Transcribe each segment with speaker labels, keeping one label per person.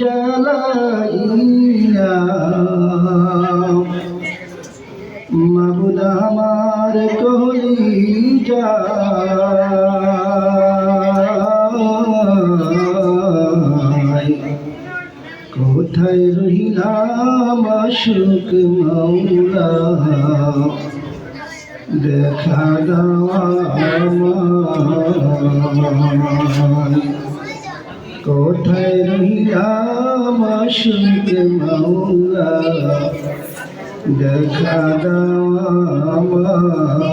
Speaker 1: জ্বালাইয়া মাবুদ আমার কলি যায় কোথায় রহিলাম আশুক মাওলা দেখা দেওয়া আমায়। কোথায় রহিলাম আশুক মাওলা দেখা দেওয়া আমায়।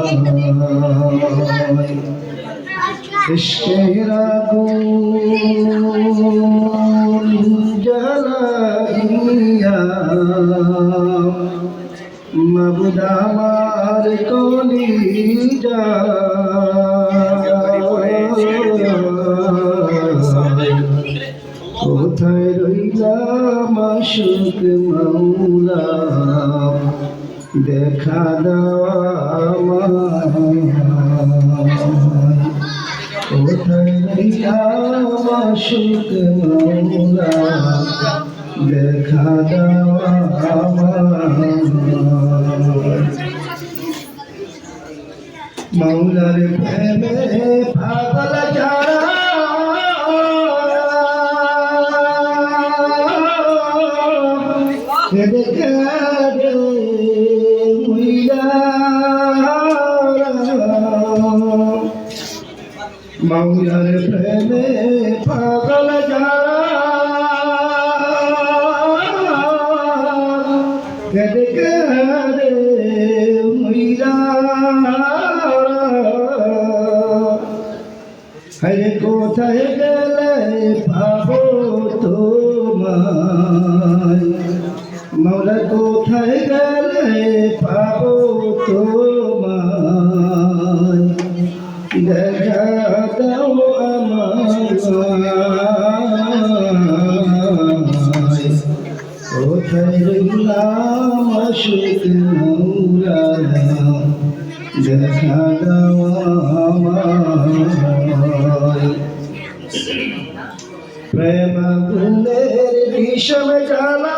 Speaker 1: ইশকের আগুন জ্বালাইয়া মাবুদ আমার কলি কোথায় রইলাম আশুক মাওলা? দেখা দেওয়া। কোথায় রইলাম আশুক মাওলা? দেখা দেওয়া আমায়। মৌলার প্রেমে পাগল যারা। মৌলার প্রেমে পাগল যারা। হরে কোথায় গেলে পাবো তোমায়? মৌলা কোথায় গেলে পাবো তোমায় আশুক মৌলা দেখা দাও প্রেম গুণের বিষম জ্বালা।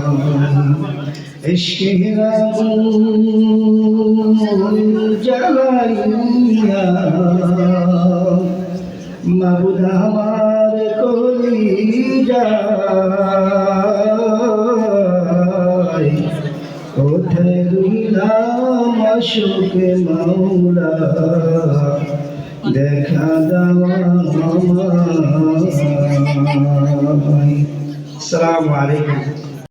Speaker 1: আমার কলি যায় কোথায় রইলাম আশুক মৌলা দেখা দেওয়া। আসসালামু আলাইকুম।